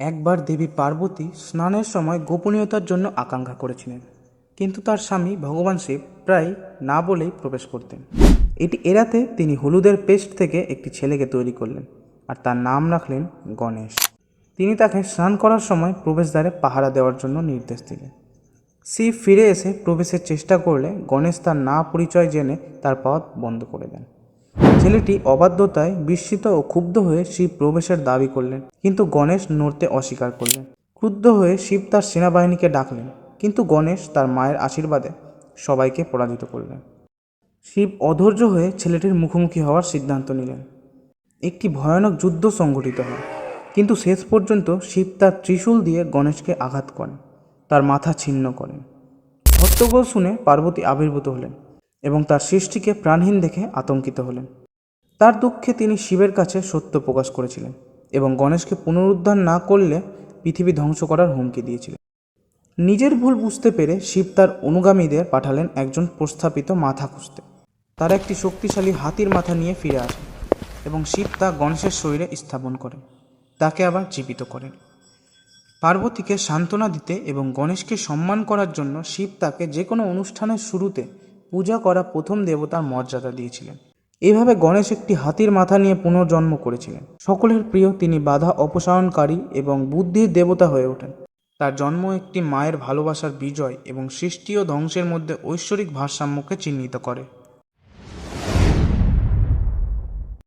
একবার দেবী পার্বতী স্নানের সময় গোপনীয়তার জন্য আকাঙ্ক্ষা করেছিলেন। কিন্তু তার স্বামী ভগবান শিব প্রায় না বলেই প্রবেশ করতেন। এটি এড়াতে তিনি হলুদের পেস্ট থেকে একটি ছেলেকে তৈরি করলেন আর তার নাম রাখলেন গণেশ। তিনি তাকে স্নান করার সময় প্রবেশদ্বারে পাহারা দেওয়ার জন্য নির্দেশ দিলেন। শিব ফিরে এসে প্রবেশের চেষ্টা করলে গণেশ তার না পরিচয় জেনে তার পথ বন্ধ করে দেন। ছেলেটি অবাধ্যতায় বিস্মিত ও ক্ষুব্ধ হয়ে শিব প্রবেশের দাবি করলেন, কিন্তু গণেশ নড়তে অস্বীকার করলেন। ক্রুদ্ধ হয়ে শিব তার সেনাবাহিনীকে ডাকলেন, কিন্তু গণেশ তার মায়ের আশীর্বাদে সবাইকে পরাজিত করলেন। শিব অধৈর্য হয়ে ছেলেটির মুখোমুখি হওয়ার সিদ্ধান্ত নিলেন। একটি ভয়ানক যুদ্ধ সংঘটিত হয়, কিন্তু শেষ পর্যন্ত শিব তার ত্রিশূল দিয়ে গণেশকে আঘাত করেন, তার মাথা ছিন্ন করেন। হট্টগোল শুনে পার্বতী আবির্ভূত হলেন। এবং তার সৃষ্টিকে প্রাণহীন দেখে আতঙ্কিত হলেন। তার দুঃখে তিনি শিবের কাছে সত্য প্রকাশ করেছিলেন এবং গণেশকে পুনরুদ্ধার না করলে পৃথিবী ধ্বংস করার হুমকি দিয়েছিলেন। নিজের ভুল বুঝতে পেরে শিব তার অনুগামীদের পাঠালেন একজন প্রস্থাপিত মাথা খুঁজতে। তারা একটি শক্তিশালী হাতির মাথা নিয়ে ফিরে আসেন এবং শিব তা গণেশের শরীরে স্থাপন করেন। তাকে আবার জীবিত করেন। পার্বতীকে সান্ত্বনা দিতে এবং গণেশকে সম্মান করার জন্য শিব তাকে যে কোনো অনুষ্ঠানের শুরুতে পূজা করা প্রথম দেবতার মর্যাদা দিয়েছিলেন। এভাবে গণেশ একটি হাতির মাথা নিয়ে পুনর্জন্ম করেছিলেন। সকলের প্রিয় তিনি বাধা অপসারণকারী এবং বুদ্ধির দেবতা হয়ে ওঠেন। তার জন্ম একটি মায়ের ভালোবাসার বিজয় এবং সৃষ্টি ও ধ্বংসের মধ্যে ঐশ্বরিক ভারসাম্যকে চিহ্নিত করে।